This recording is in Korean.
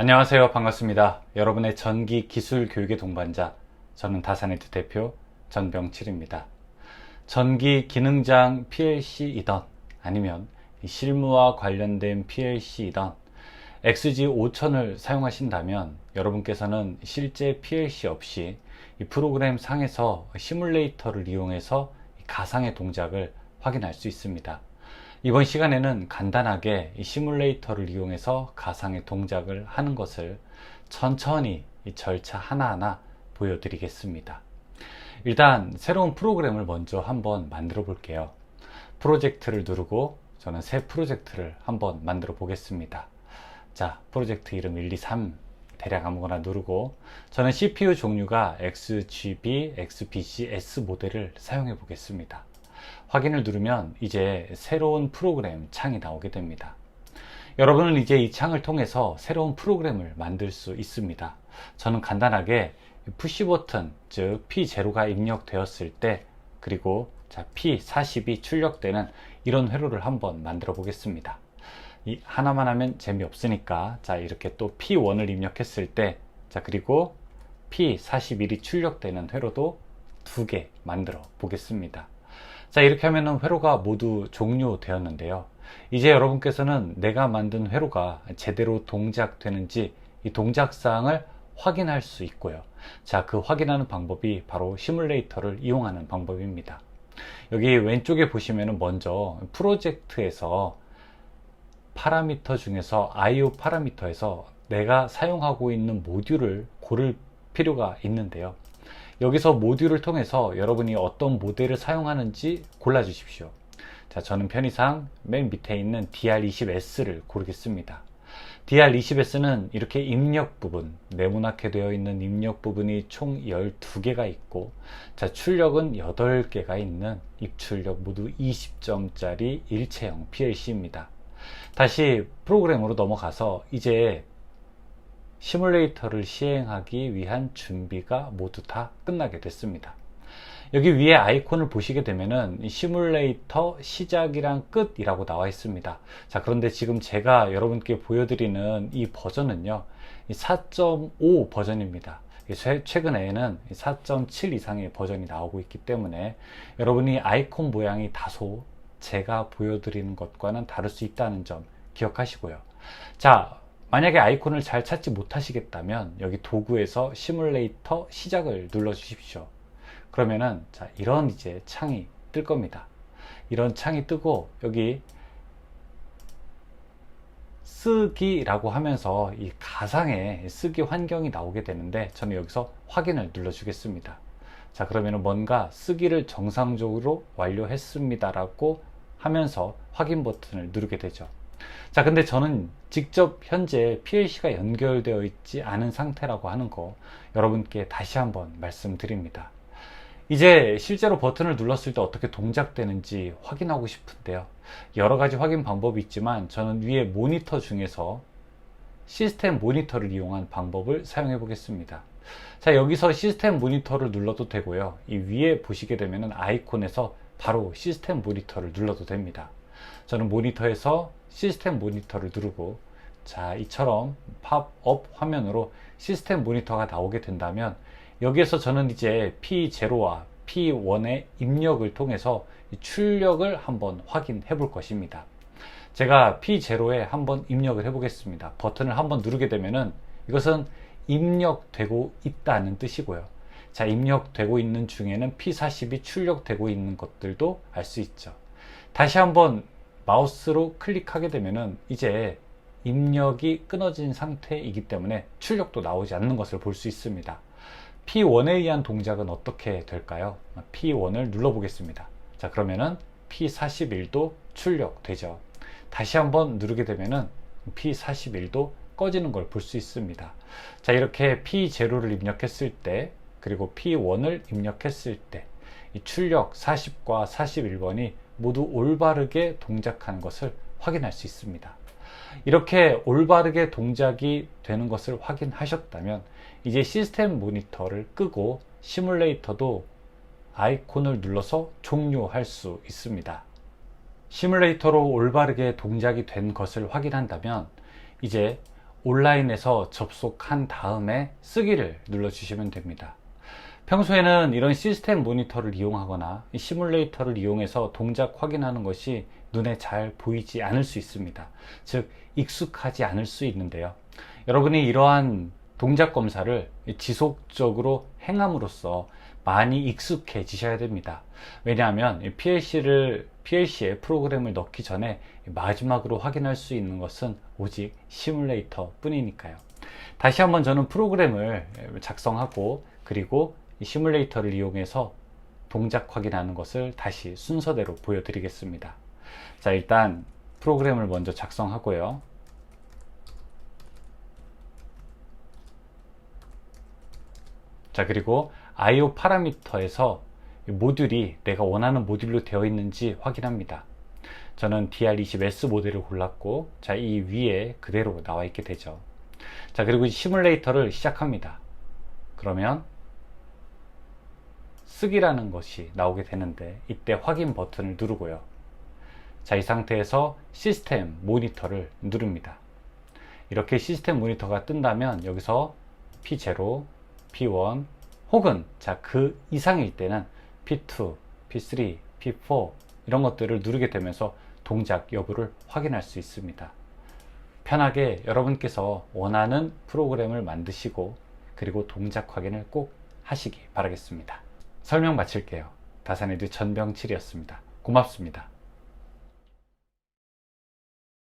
안녕하세요. 반갑습니다. 여러분의 전기 기술 교육의 동반자, 저는 다산네트 대표 전병칠입니다. 전기 기능장 PLC이던 아니면 실무와 관련된 PLC이던 XG5000을 사용하신다면 여러분께서는 실제 PLC 없이 이 프로그램 상에서 시뮬레이터를 이용해서 가상의 동작을 확인할 수 있습니다. 이번 시간에는 간단하게 이 시뮬레이터를 이용해서 가상의 동작을 하는 것을 천천히 이 절차 하나하나 보여드리겠습니다. 일단 새로운 프로그램을 먼저 한번 만들어 볼게요. 프로젝트를 누르고 저는 새 프로젝트를 한번 만들어 보겠습니다. 자, 프로젝트 이름 1, 2, 3 대략 아무거나 누르고 저는 CPU 종류가 XGB, XPC, S 모델을 사용해 보겠습니다. 확인을 누르면 이제 새로운 프로그램 창이 나오게 됩니다. 여러분은 이제 이 창을 통해서 새로운 프로그램을 만들 수 있습니다. 저는 간단하게 푸시 버튼, 즉 P0가 입력되었을 때 그리고 자, P40이 출력되는 이런 회로를 한번 만들어 보겠습니다. 이 하나만 하면 재미없으니까 자, 이렇게 또 P1을 입력했을 때 자, 그리고 P41이 출력되는 회로도 두 개 만들어 보겠습니다. 자 이렇게 하면 회로가 모두 종료되었는데요. 이제 여러분께서는 내가 만든 회로가 제대로 동작되는지 이 동작사항을 확인할 수 있고요. 자 그 확인하는 방법이 바로 시뮬레이터를 이용하는 방법입니다. 여기 왼쪽에 보시면 먼저 프로젝트에서 파라미터 중에서 IO 파라미터에서 내가 사용하고 있는 모듈을 고를 필요가 있는데요 여기서 모듈을 통해서 여러분이 어떤 모델을 사용하는지 골라 주십시오. 자 저는 편의상 맨 밑에 있는 DR20S를 고르겠습니다. DR20S는 이렇게 입력 부분 네모나게 되어 있는 입력 부분이 총 12개가 있고 자 출력은 8개가 있는 입출력 모두 20점짜리 일체형 PLC입니다. 다시 프로그램으로 넘어가서 이제 시뮬레이터를 시행하기 위한 준비가 모두 다 끝나게 됐습니다. 여기 위에 아이콘을 보시게 되면은 시뮬레이터 시작이랑 끝이라고 나와 있습니다. 자, 그런데 지금 제가 여러분께 보여드리는 이 버전은요, 4.5 버전입니다. 최근에는 4.7 이상의 버전이 나오고 있기 때문에 여러분이 아이콘 모양이 다소 제가 보여드리는 것과는 다를 수 있다는 점 기억하시고요. 자, 만약에 아이콘을 잘 찾지 못하시겠다면 여기 도구에서 시뮬레이터 시작을 눌러 주십시오. 그러면은 자, 이런 이제 창이 뜰 겁니다. 이런 창이 뜨고 여기 쓰기라고 하면서 이 가상의 쓰기 환경이 나오게 되는데 저는 여기서 확인을 눌러 주겠습니다. 자, 그러면 뭔가 쓰기를 정상적으로 완료했습니다라고 하면서 확인 버튼을 누르게 되죠. 자 근데 저는 직접 현재 PLC가 연결되어 있지 않은 상태라고 하는 거 여러분께 다시 한번 말씀드립니다. 이제 실제로 버튼을 눌렀을 때 어떻게 동작되는지 확인하고 싶은데요. 여러 가지 확인 방법이 있지만 저는 위에 모니터 중에서 시스템 모니터를 이용한 방법을 사용해 보겠습니다. 자 여기서 시스템 모니터를 눌러도 되고요. 이 위에 보시게 되면 아이콘에서 바로 시스템 모니터를 눌러도 됩니다 저는 모니터에서 시스템 모니터를 누르고 자 이처럼 팝업 화면으로 시스템 모니터가 나오게 된다면 여기에서 저는 이제 P0와 P1의 입력을 통해서 출력을 한번 확인해 볼 것입니다. 제가 P0에 한번 입력을 해 보겠습니다. 버튼을 한번 누르게 되면은 이것은 입력되고 있다는 뜻이고요. 자 입력되고 있는 중에는 P40이 출력되고 있는 것들도 알 수 있죠 다시 한번 마우스로 클릭하게 되면은 이제 입력이 끊어진 상태이기 때문에 출력도 나오지 않는 것을 볼 수 있습니다. P1에 의한 동작은 어떻게 될까요? P1을 눌러 보겠습니다. 자, 그러면은 P41도 출력되죠. 다시 한번 누르게 되면은 P41도 꺼지는 걸 볼 수 있습니다. 자, 이렇게 P0를 입력했을 때, 그리고 P1을 입력했을 때, 이 출력 40과 41번이 모두 올바르게 동작하는 것을 확인할 수 있습니다. 이렇게 올바르게 동작이 되는 것을 확인하셨다면 이제 시스템 모니터를 끄고 시뮬레이터도 아이콘을 눌러서 종료할 수 있습니다. 시뮬레이터로 올바르게 동작이 된 것을 확인한다면 이제 온라인에서 접속한 다음에 쓰기를 눌러주시면 됩니다. 평소에는 이런 시스템 모니터를 이용하거나 이 시뮬레이터를 이용해서 동작 확인하는 것이 눈에 잘 보이지 않을 수 있습니다. 즉, 익숙하지 않을 수 있는데요. 여러분이 이러한 동작 검사를 지속적으로 행함으로써 많이 익숙해지셔야 됩니다. 왜냐하면 PLC를, PLC에 프로그램을 넣기 전에 마지막으로 확인할 수 있는 것은 오직 시뮬레이터 뿐이니까요. 다시 한번 저는 프로그램을 작성하고 그리고 이 시뮬레이터를 이용해서 동작 확인하는 것을 다시 순서대로 보여드리겠습니다. 자, 일단 프로그램을 먼저 작성하고요. 자, 그리고 IO 파라미터에서 모듈이 내가 원하는 모듈로 되어 있는지 확인합니다. 저는 DR20S 모델을 골랐고, 자, 이 위에 그대로 나와 있게 되죠. 자, 그리고 시뮬레이터를 시작합니다. 그러면 쓰기라는 것이 나오게 되는데, 이때 확인 버튼을 누르고요. 자, 이 상태에서 시스템 모니터를 누릅니다. 이렇게 시스템 모니터가 뜬다면 여기서 P0, P1 혹은 자, 그 이상일 때는 P2, P3, P4 이런 것들을 누르게 되면서 동작 여부를 확인할 수 있습니다. 편하게 여러분께서 원하는 프로그램을 만드시고 그리고 동작 확인을 꼭 하시기 바라겠습니다. 설명 마칠게요. 다산에드 전병칠이었습니다. 고맙습니다.